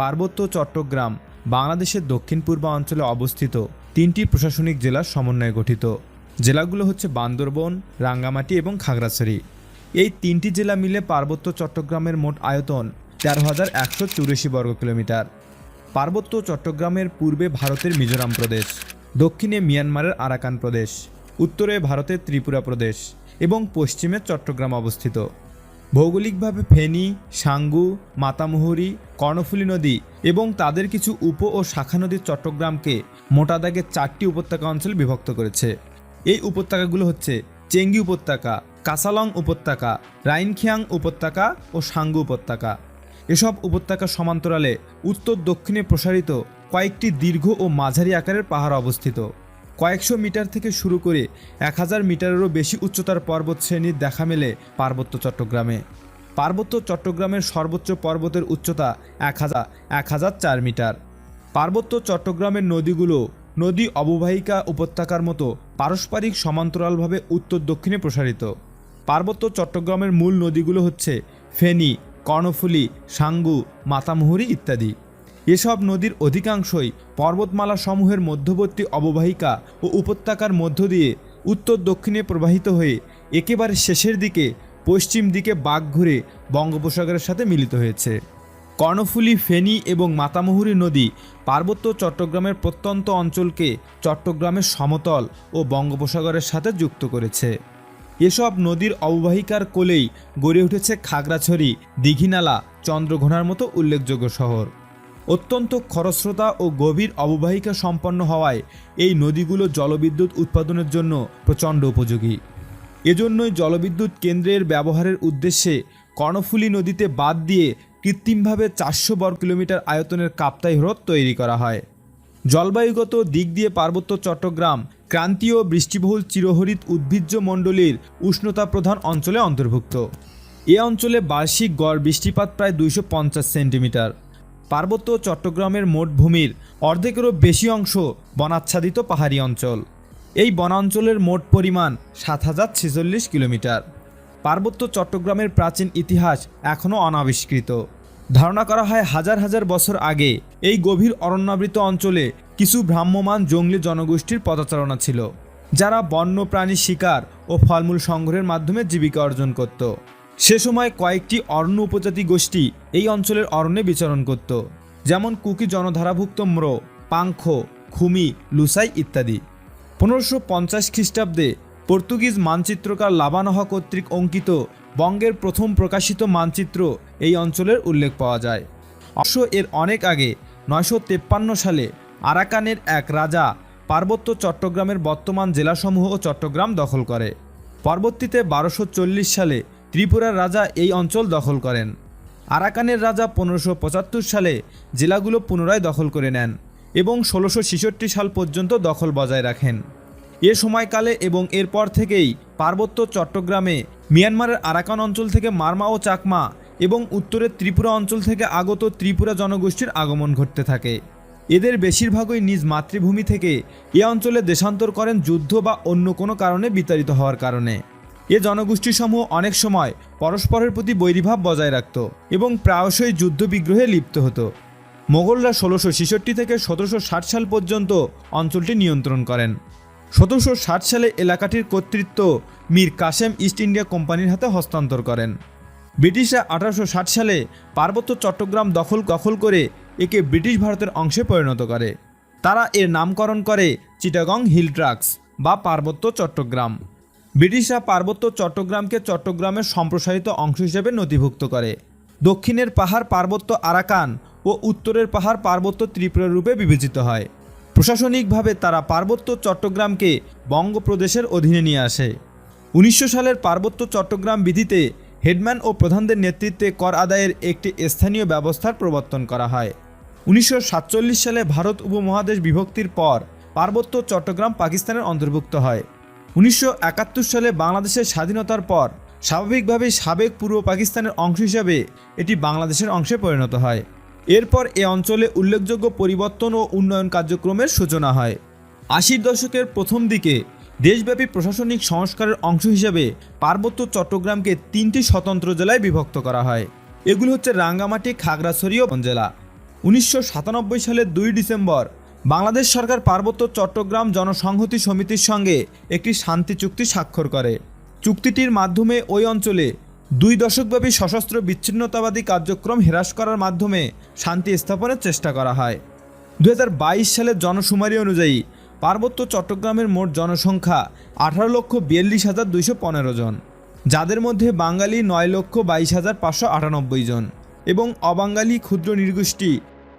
পার্বত্য চট্টগ্রাম, বাংলাদেশের দক্ষিণ পূর্বাঞ্চলে অবস্থিত তিনটি প্রশাসনিক জেলার সমন্বয়ে গঠিত। জেলাগুলো হচ্ছে বান্দরবন, রাঙ্গামাটি এবং খাগড়াছড়ি। এই তিনটি জেলা মিলে পার্বত্য চট্টগ্রামের মোট আয়তন তেরো হাজার একশো চুরাশি বর্গ কিলোমিটার। পার্বত্য চট্টগ্রামের পূর্বে ভারতের মিজোরাম প্রদেশ, দক্ষিণে মিয়ানমারের আরাকান প্রদেশ, উত্তরে ভারতের ত্রিপুরা প্রদেশ এবং পশ্চিমে চট্টগ্রাম অবস্থিত। ভৌগোলিকভাবে ফেনী, সাঙ্গু, মাতামুহুরি, কর্ণফুলী নদী এবং তাদের কিছু উপ ও শাখা নদী চট্টগ্রামকে মোটা দাগে চারটি উপত্যকা অঞ্চল বিভক্ত করেছে। এই উপত্যকাগুলো হচ্ছে চেঙ্গি উপত্যকা, কাসালং উপত্যকা, রাইনখিয়াং উপত্যকা ও সাঙ্গু উপত্যকা। এসব উপত্যকা সমান্তরালে উত্তর দক্ষিণে প্রসারিত কয়েকটি দীর্ঘ ও মাঝারি আকারের পাহাড় অবস্থিত। কয়েকশো মিটার থেকে শুরু করে এক হাজার মিটারেরও বেশি উচ্চতার পর্বত শ্রেণির দেখা মেলে পার্বত্য চট্টগ্রামে। পার্বত্য চট্টগ্রামের সর্বোচ্চ পর্বতের উচ্চতা এক হাজার এক হাজার চার মিটার। পার্বত্য চট্টগ্রামের নদীগুলো নদী অববাহিকা উপত্যকার মতো পারস্পরিক সমান্তরালভাবে উত্তর দক্ষিণে প্রসারিত। পার্বত্য চট্টগ্রামের মূল নদীগুলো হচ্ছে ফেনী, কর্ণফুলী, সাঙ্গু, মাতামুহুরি ইত্যাদি। এসব নদীর অধিকাংশই পর্বতমালা সমূহের মধ্যবর্তী অববাহিকা ও উপত্যকার মধ্য দিয়ে উত্তর দক্ষিণে প্রবাহিত হয়ে একেবারে শেষের দিকে পশ্চিম দিকে বাঘ ঘুরে বঙ্গোপসাগরের সাথে মিলিত হয়েছে। কর্ণফুলী, ফেনী এবং মাতামুহুরী নদী পার্বত্য চট্টগ্রামের প্রত্যন্ত অঞ্চলকে চট্টগ্রামের সমতল ও বঙ্গোপসাগরের সাথে যুক্ত করেছে। এসব নদীর অববাহিকার কোলেই গড়ে উঠেছে খাগড়াছড়ি, দীঘিনালা, চন্দ্রঘোনার মতো উল্লেখযোগ্য শহর। অত্যন্ত খরস্রোতা ও গভীর অববাহিকা সম্পন্ন হওয়ায় এই নদীগুলো জলবিদ্যুৎ উৎপাদনের জন্য প্রচণ্ড উপযোগী। এজন্যই জলবিদ্যুৎ কেন্দ্রের ব্যবহারের উদ্দেশ্যে কর্ণফুলী নদীতে বাদ দিয়ে কৃত্রিমভাবে চারশো বর্গ কিলোমিটার আয়তনের কাপ্তাই হ্রদ তৈরি করা হয়। জলবায়ুগত দিক দিয়ে পার্বত্য চট্টগ্রাম ক্রান্তীয় বৃষ্টিবহুল চিরহরিত উদ্ভিজ্জ মণ্ডলীর উষ্ণতা প্রধান অঞ্চলে অন্তর্ভুক্ত। এ অঞ্চলে বার্ষিক গড় বৃষ্টিপাত প্রায় দুইশো পঞ্চাশ সেন্টিমিটার। পার্বত্য চট্টগ্রামের মোট ভূমির অর্ধেকেরও বেশি অংশ বনাচ্ছাদিত পাহাড়ি অঞ্চল। এই বনাঞ্চলের মোট পরিমাণ সাত হাজার ছেচল্লিশ কিলোমিটার। পার্বত্য চট্টগ্রামের প্রাচীন ইতিহাস এখনও অনাবিষ্কৃত। ধারণা করা হয় হাজার হাজার বছর আগে এই গভীর অরণ্যাবৃত অঞ্চলে কিছু ভ্রাম্যমান জঙ্গলি জনগোষ্ঠীর পদচারণা ছিল, যারা বন্য প্রাণী শিকার ও ফলমূল সংগ্রহের মাধ্যমে জীবিকা অর্জন করত। সে সময় কয়েকটি অরণ্য উপজাতি গোষ্ঠী এই অঞ্চলের অরণ্যে বিচরণ করত, যেমন কুকি জনধারাভুক্ত ম্র, পাংখ, খুমি, লুসাই ইত্যাদি। পনেরোশো পঞ্চাশ খ্রিস্টাব্দে পর্তুগিজ মানচিত্রকার লাবানহা কর্তৃক অঙ্কিত বঙ্গের প্রথম প্রকাশিত মানচিত্র এই অঞ্চলের উল্লেখ পাওয়া যায়। অবশ্য এর অনেক আগে, নয়শো তেপ্পান্ন সালে, আরাকানের এক রাজা পার্বত্য চট্টগ্রামের বর্তমান জেলাসমূহ ও চট্টগ্রাম দখল করে। পরবর্তীতে বারোশো সালে ত্রিপুরার রাজা এই অঞ্চল দখল করেন। আরাকানের রাজা পনেরোশো সালে জেলাগুলো পুনরায় দখল করে নেন এবং ষোলোশো সাল পর্যন্ত দখল বজায় রাখেন। এ সময়কালে এবং এরপর থেকেই পার্বত্য চট্টগ্রামে মিয়ানমারের আরাকান অঞ্চল থেকে মারমা ও চাকমা এবং উত্তরের ত্রিপুরা অঞ্চল থেকে আগত ত্রিপুরা জনগোষ্ঠীর আগমন ঘটতে থাকে। এদের বেশিরভাগই নিজ মাতৃভূমি থেকে এ অঞ্চলে দেশান্তর করেন যুদ্ধ বা অন্য কোনো কারণে বিতাড়িত হওয়ার কারণে। এ জনগোষ্ঠীসমূহ অনেক সময় পরস্পরের প্রতি বৈরিভাব বজায় রাখত এবং প্রায়শই যুদ্ধবিগ্রহে লিপ্ত হতো। মোগলরা ষোলোশো ছেষট্টি থেকে সতেরোশো ষাট সাল পর্যন্ত অঞ্চলটি নিয়ন্ত্রণ করেন। সতেরোশো ষাট সালে এলাকাটির কর্তৃত্ব মীর কাসেম ইস্ট ইন্ডিয়া কোম্পানির হাতে হস্তান্তর করেন। ব্রিটিশরা আঠারোশো ষাট সালে পার্বত্য চট্টগ্রাম দখল দখল করে একে ব্রিটিশ ভারতের অংশে পরিণত করে। তারা এর নামকরণ করে চিটাগং হিল ট্রাক্স বা পার্বত্য চট্টগ্রাম। ব্রিটিশরা পার্বত্য চট্টগ্রামকে চট্টগ্রামের সম্প্রসারিত অংশ হিসেবে নথিভুক্ত করে। দক্ষিণের পাহাড় পার্বত্য আরাকান ও উত্তরের পাহাড় পার্বত্য ত্রিপুরা রূপে বিবেচিত হয়। প্রশাসনিকভাবে তারা পার্বত্য চট্টগ্রামকে বঙ্গপ্রদেশের অধীনে নিয়ে আসে। উনিশশো সালের পার্বত্য চট্টগ্রাম বিধিতে হেডম্যান ও প্রধানদের নেতৃত্বে কর আদায়ের একটি স্থানীয় ব্যবস্থার প্রবর্তন করা হয়। উনিশশো সাতচল্লিশ সালে ভারত উপমহাদেশ বিভক্তির পর পার্বত্য চট্টগ্রাম পাকিস্তানের অন্তর্ভুক্ত হয়। উনিশশো একাত্তর সালে বাংলাদেশের স্বাধীনতার পর স্বাভাবিকভাবেই সাবেক পূর্ব পাকিস্তানের অংশ হিসাবে এটি বাংলাদেশের অংশে পরিণত হয়। এরপর এ অঞ্চলে উল্লেখযোগ্য পরিবর্তন ও উন্নয়ন কার্যক্রমের সূচনা হয়। আশির দশকের প্রথম দিকে দেশব্যাপী প্রশাসনিক সংস্কারের অংশ হিসেবে পার্বত্য চট্টগ্রামকে তিনটি স্বতন্ত্র জেলায় বিভক্ত করা হয়। এগুলো হচ্ছে রাঙ্গামাটি, খাগড়াছড়ি ও জেলা উনিশশো সালের দুই ডিসেম্বর বাংলাদেশ সরকার পার্বত্য চট্টগ্রাম জনসংহতি সমিতির সঙ্গে একটি শান্তি চুক্তি স্বাক্ষর করে। চুক্তিটির মাধ্যমে ওই অঞ্চলে দুই দশকব্যাপী সশস্ত্র বিচ্ছিন্নতাবাদী কার্যক্রম হ্রাস করার মাধ্যমে শান্তি স্থাপনের চেষ্টা করা হয়। দু হাজার বাইশ সালের জনশুমারি অনুযায়ী পার্বত্য চট্টগ্রামের মোট জনসংখ্যা আঠারো লক্ষ বিয়াল্লিশ হাজার দুইশো পনেরো জন, যাদের মধ্যে বাঙালি নয় লক্ষ বাইশ হাজার পাঁচশো আটানব্বই জন এবং অবাঙালি ক্ষুদ্র নৃগোষ্ঠী